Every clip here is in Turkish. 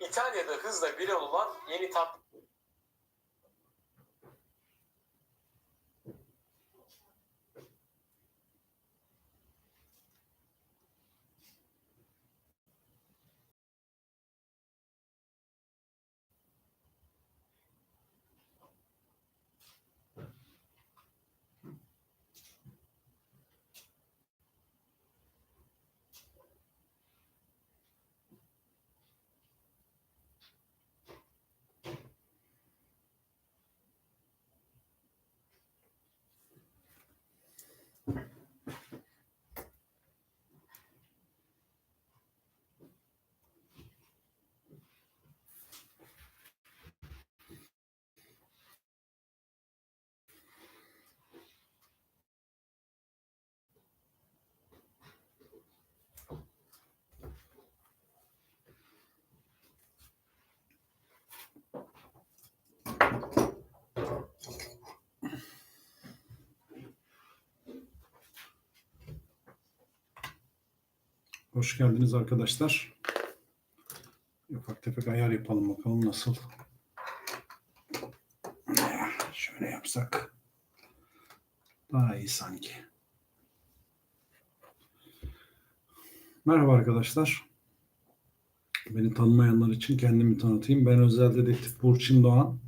İtalya'da hızla viral olan yeni tatlı Hoş geldiniz arkadaşlar. Ufak tefek ayar yapalım bakalım nasıl. Şöyle yapsak daha iyi sanki. Merhaba arkadaşlar. Beni tanımayanlar için kendimi tanıtayım. Ben özel dedektif Burçin Doğan.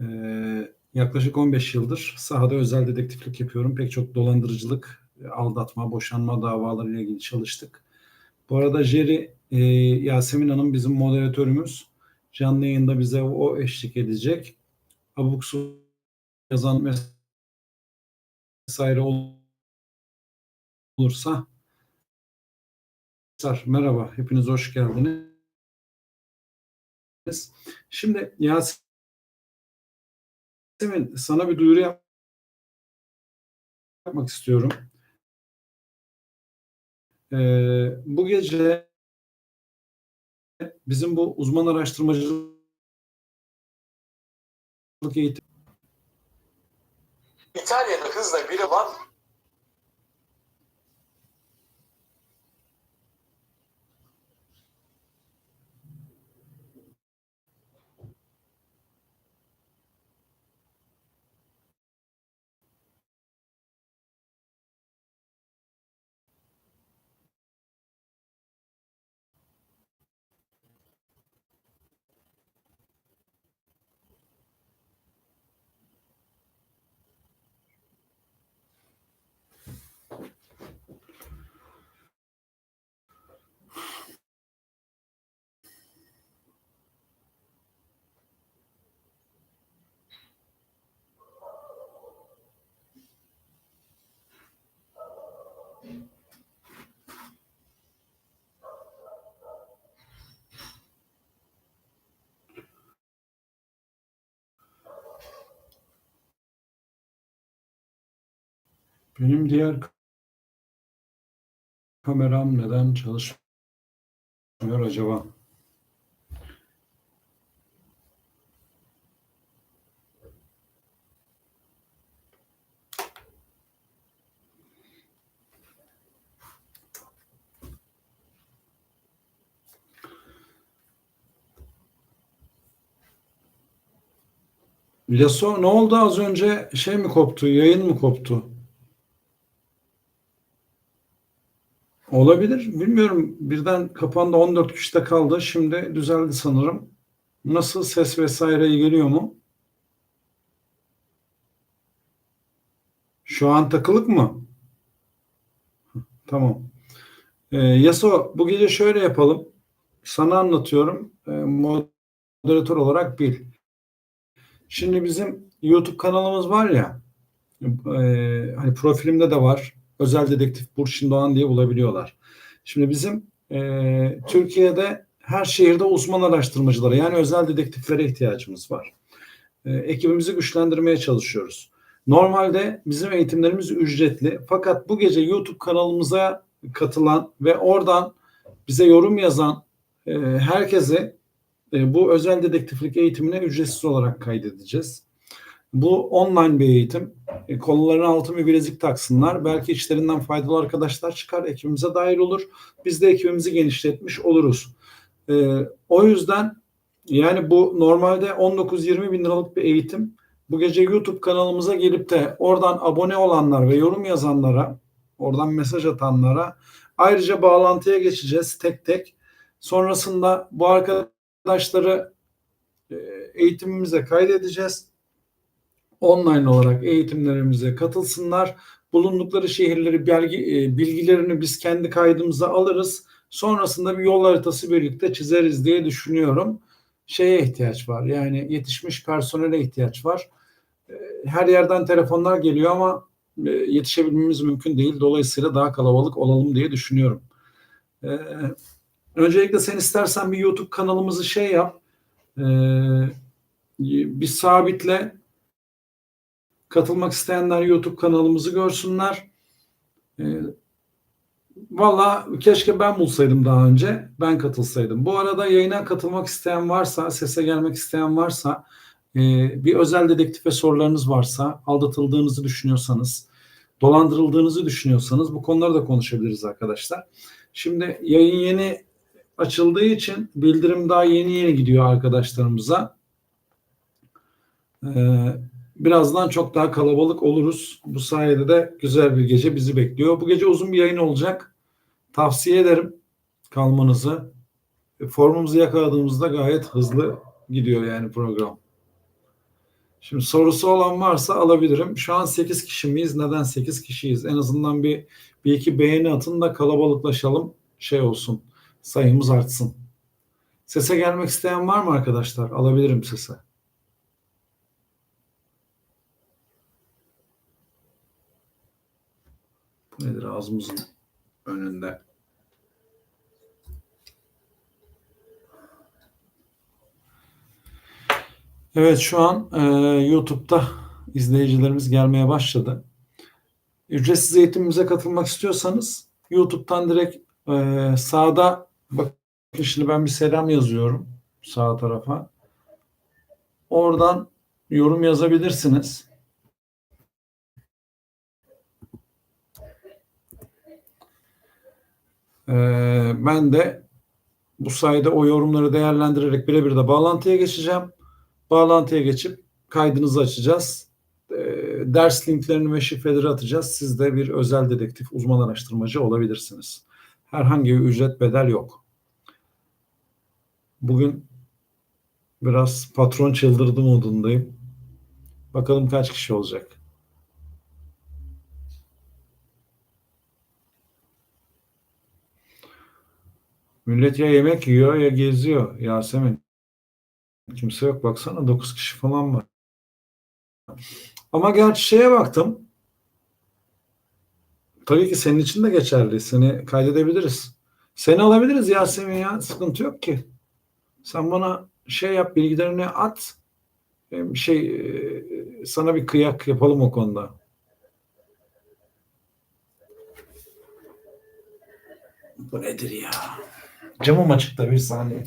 Ee, yaklaşık 15 yıldır sahada özel dedektiflik yapıyorum. Pek çok dolandırıcılık, aldatma, boşanma davalarıyla ilgili çalıştık. Bu arada Jerry e, Yasemin Hanım bizim moderatörümüz. Canlı yayında bize o eşlik edecek. Abuk su yazan vesaire olursa merhaba, hepiniz hoş geldiniz. Şimdi Yasemin sana bir duyuru yap- yapmak istiyorum. Ee, bu gece bizim bu uzman araştırmacılık eğitim İtalya'da hızla viral olan benim diğer kameram neden çalışmıyor acaba? Yaso ne oldu az önce şey mi koptu yayın mı koptu? Olabilir bilmiyorum birden kapandı 14 kişide kaldı şimdi düzeldi sanırım. Nasıl ses vesaire iyi geliyor mu? Şu an takılık mı? Tamam. Ee, Yaso bu gece şöyle yapalım. Sana anlatıyorum. Ee, moderatör olarak bil. Şimdi bizim YouTube kanalımız var ya, e, hani profilimde de var. Özel Dedektif Burçin Doğan diye bulabiliyorlar. Şimdi bizim e, Türkiye'de her şehirde uzman araştırmacılara yani özel dedektiflere ihtiyacımız var. E, ekibimizi güçlendirmeye çalışıyoruz. Normalde bizim eğitimlerimiz ücretli. Fakat bu gece YouTube kanalımıza katılan ve oradan bize yorum yazan e, herkese e, bu özel dedektiflik eğitimine ücretsiz olarak kaydedeceğiz. Bu online bir eğitim. E, konuların altın bir bilezik taksınlar. Belki içlerinden faydalı arkadaşlar çıkar, ekibimize dahil olur. Biz de ekibimizi genişletmiş oluruz. E, o yüzden yani bu normalde 19-20 bin liralık bir eğitim. Bu gece YouTube kanalımıza gelip de oradan abone olanlar ve yorum yazanlara, oradan mesaj atanlara ayrıca bağlantıya geçeceğiz tek tek. Sonrasında bu arkadaşları e, eğitimimize kaydedeceğiz. Online olarak eğitimlerimize katılsınlar. Bulundukları şehirleri belge, e, bilgilerini biz kendi kaydımıza alırız. Sonrasında bir yol haritası birlikte çizeriz diye düşünüyorum. Şeye ihtiyaç var. Yani yetişmiş personele ihtiyaç var. E, Her yerden telefonlar geliyor ama e, yetişebilmemiz mümkün değil. Dolayısıyla daha kalabalık olalım diye düşünüyorum. Öncelikle sen istersen bir YouTube kanalımızı şey yap. E, bir sabitle katılmak isteyenler YouTube kanalımızı görsünler. E, Valla keşke ben bulsaydım daha önce. Ben katılsaydım. Bu arada yayına katılmak isteyen varsa, sese gelmek isteyen varsa, e, bir özel dedektife sorularınız varsa, aldatıldığınızı düşünüyorsanız, dolandırıldığınızı düşünüyorsanız bu konuları da konuşabiliriz arkadaşlar. Şimdi yayın yeni açıldığı için bildirim daha yeni yeni gidiyor arkadaşlarımıza. Ee, birazdan çok daha kalabalık oluruz. Bu sayede de güzel bir gece bizi bekliyor. Bu gece uzun bir yayın olacak. Tavsiye ederim kalmanızı. E, Formumuzu yakaladığımızda gayet hızlı gidiyor yani program. Şimdi sorusu olan varsa alabilirim. Şu an 8 kişi miyiz? Neden 8 kişiyiz? En azından bir, bir iki beğeni atın da kalabalıklaşalım. Şey olsun. Sayımız artsın. Sese gelmek isteyen var mı arkadaşlar? Alabilirim sese. Nedir ağzımızın önünde? Evet şu an e, YouTube'da izleyicilerimiz gelmeye başladı. Ücretsiz eğitimimize katılmak istiyorsanız YouTube'dan direkt e, sağda bakın şimdi ben bir selam yazıyorum sağ tarafa. Oradan yorum yazabilirsiniz. E, ben de bu sayede o yorumları değerlendirerek birebir de bağlantıya geçeceğim. Bağlantıya geçip kaydınızı açacağız. E, ders linklerini ve şifreleri atacağız. Siz de bir özel dedektif, uzman araştırmacı olabilirsiniz. Herhangi bir ücret bedel yok. Bugün biraz patron çıldırdı modundayım. Bakalım kaç kişi olacak. Millet ya yemek yiyor ya geziyor Yasemin. Kimse yok baksana 9 kişi falan var. Ama gerçi şeye baktım. Tabii ki senin için de geçerli. Seni kaydedebiliriz. Seni alabiliriz Yasemin ya. Sıkıntı yok ki. Sen bana şey yap bilgilerini at. Şey e, sana bir kıyak yapalım o konuda. Bu nedir ya? Camım açıkta bir saniye.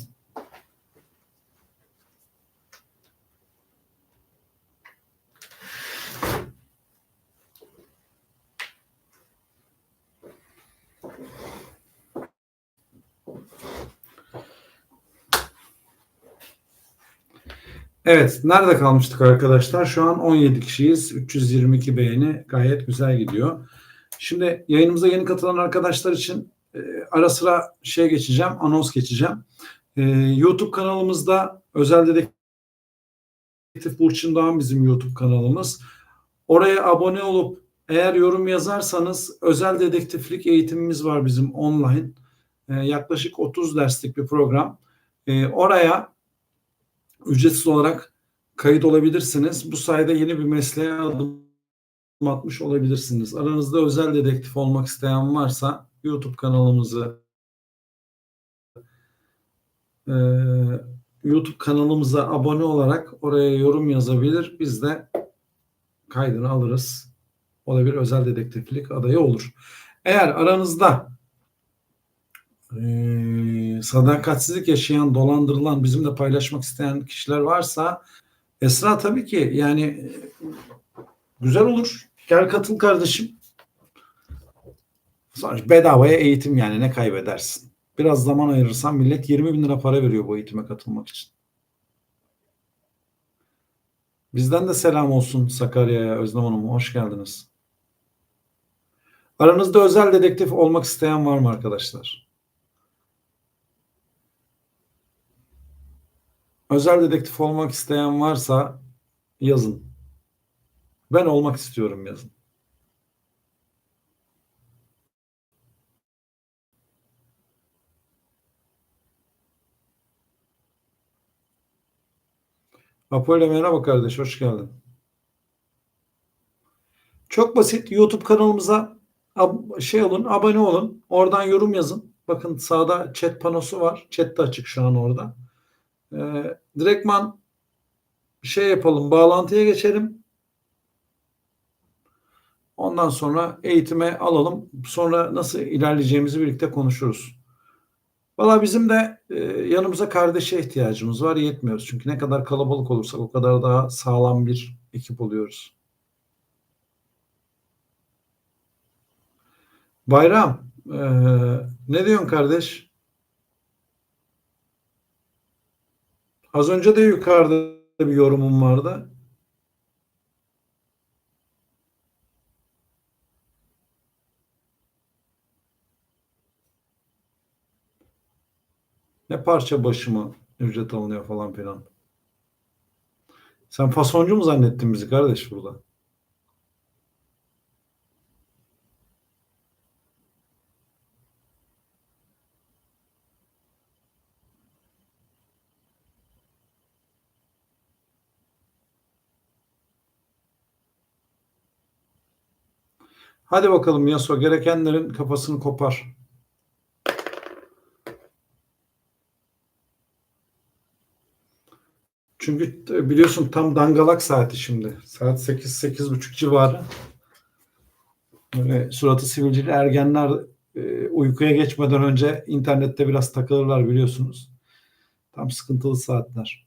Evet, nerede kalmıştık arkadaşlar? Şu an 17 kişiyiz. 322 beğeni gayet güzel gidiyor. Şimdi yayınımıza yeni katılan arkadaşlar için e, ara sıra şey geçeceğim, anons geçeceğim. E, YouTube kanalımızda özel dedektif Burçin Doğan bizim YouTube kanalımız. Oraya abone olup eğer yorum yazarsanız özel dedektiflik eğitimimiz var bizim online. E, yaklaşık 30 derslik bir program. Oraya ücretsiz olarak kayıt olabilirsiniz. Bu sayede yeni bir mesleğe adım atmış olabilirsiniz. Aranızda özel dedektif olmak isteyen varsa YouTube kanalımızı e, YouTube kanalımıza abone olarak oraya yorum yazabilir. Biz de kaydını alırız. O da bir özel dedektiflik adayı olur. Eğer aranızda e, sadakatsizlik yaşayan, dolandırılan, bizimle paylaşmak isteyen kişiler varsa Esra tabii ki yani güzel olur. Gel katıl kardeşim. Sonuç bedavaya eğitim yani ne kaybedersin? biraz zaman ayırırsan millet 20 bin lira para veriyor bu eğitime katılmak için. Bizden de selam olsun Sakarya'ya Özlem Hanım. Hoş geldiniz. Aranızda özel dedektif olmak isteyen var mı arkadaşlar? Özel dedektif olmak isteyen varsa yazın. Ben olmak istiyorum yazın. Apollo merhaba kardeş, hoş geldin. Çok basit. YouTube kanalımıza şey olun, abone olun. Oradan yorum yazın. Bakın sağda chat panosu var. Chat de açık şu an orada. Ee, direktman şey yapalım, bağlantıya geçelim. Ondan sonra eğitime alalım. Sonra nasıl ilerleyeceğimizi birlikte konuşuruz. Valla bizim de e, yanımıza kardeşe ihtiyacımız var. Yetmiyoruz. Çünkü ne kadar kalabalık olursak o kadar daha sağlam bir ekip oluyoruz. Bayram, e, ne diyorsun kardeş? Az önce de yukarıda bir yorumum vardı. Ne parça başı mı ücret alınıyor falan filan. Sen fasoncu mu zannettin bizi kardeş burada? Hadi bakalım Yaso gerekenlerin kafasını kopar. Çünkü t- biliyorsun tam dangalak saati şimdi. Saat 8 buçuk civarı. Böyle suratı sivilceli ergenler e, uykuya geçmeden önce internette biraz takılırlar biliyorsunuz. Tam sıkıntılı saatler.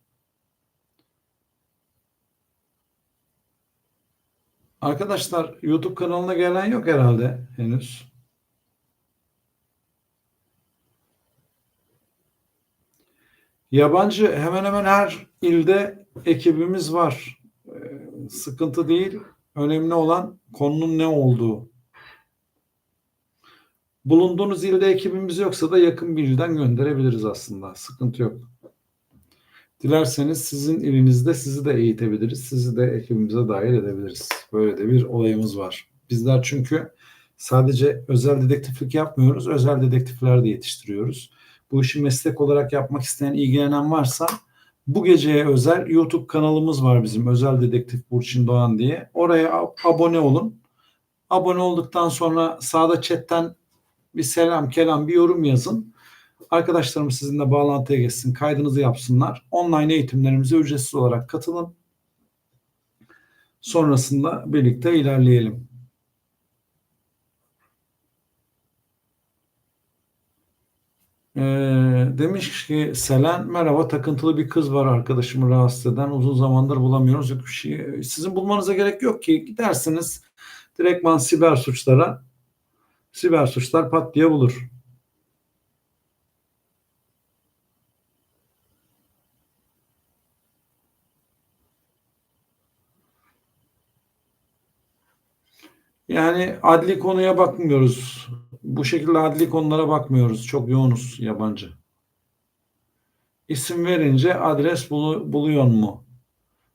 Arkadaşlar YouTube kanalına gelen yok herhalde henüz. Yabancı hemen hemen her ilde ekibimiz var. Ee, sıkıntı değil. Önemli olan konunun ne olduğu. Bulunduğunuz ilde ekibimiz yoksa da yakın bir ilden gönderebiliriz aslında. Sıkıntı yok. Dilerseniz sizin ilinizde sizi de eğitebiliriz. Sizi de ekibimize dahil edebiliriz. Böyle de bir olayımız var. Bizler çünkü sadece özel dedektiflik yapmıyoruz. Özel dedektifler de yetiştiriyoruz. Bu işi meslek olarak yapmak isteyen, ilgilenen varsa bu geceye özel YouTube kanalımız var bizim. Özel Dedektif Burçin Doğan diye. Oraya ab- abone olun. Abone olduktan sonra sağda chatten bir selam, kelam, bir yorum yazın. Arkadaşlarım sizinle bağlantıya geçsin, kaydınızı yapsınlar. Online eğitimlerimize ücretsiz olarak katılın. Sonrasında birlikte ilerleyelim. Ee, demiş ki Selen merhaba takıntılı bir kız var arkadaşımı rahatsız eden uzun zamandır bulamıyoruz. Yok bir şey. Sizin bulmanıza gerek yok ki gidersiniz direktman siber suçlara siber suçlar pat diye bulur. Yani adli konuya bakmıyoruz. Bu şekilde adli konulara bakmıyoruz. Çok yoğunuz yabancı. İsim verince adres bulu- buluyor mu?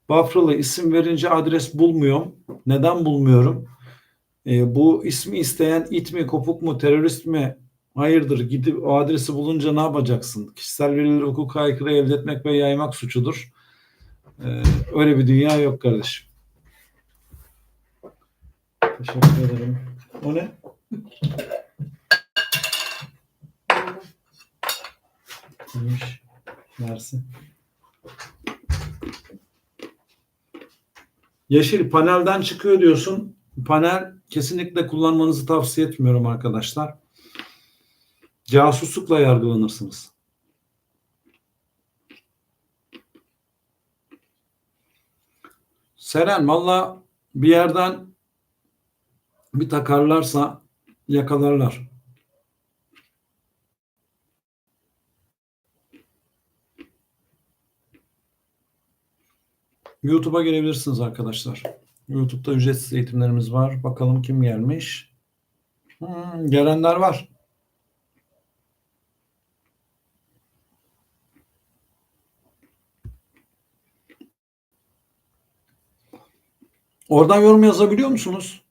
Bafralı isim verince adres bulmuyorum. Neden bulmuyorum? E, bu ismi isteyen it mi, kopuk mu, terörist mi? Hayırdır gidip o adresi bulunca ne yapacaksın? Kişisel verileri hukuka aykırı elde etmek ve yaymak suçudur. E, öyle bir dünya yok kardeşim. Teşekkür ederim. O ne? Neymiş? Mersi. Yeşil panelden çıkıyor diyorsun. Panel kesinlikle kullanmanızı tavsiye etmiyorum arkadaşlar. Casuslukla yargılanırsınız. Seren valla bir yerden bir takarlarsa yakalarlar. YouTube'a gelebilirsiniz arkadaşlar. YouTube'da ücretsiz eğitimlerimiz var. Bakalım kim gelmiş. Hmm, gelenler var. Oradan yorum yazabiliyor musunuz?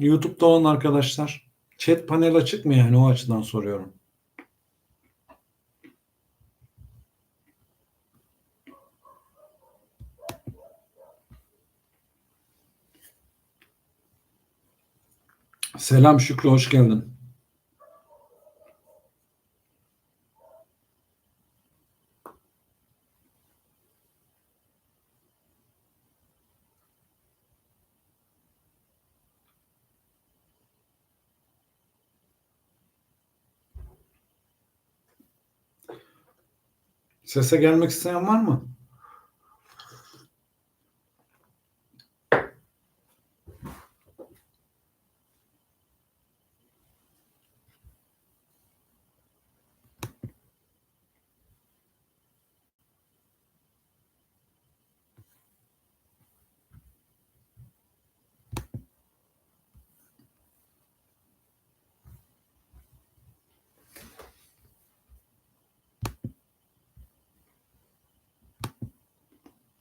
YouTube'da olan arkadaşlar. Chat panel açık mı yani o açıdan soruyorum. Selam Şükrü hoş geldin. Sese gelmek isteyen var mı?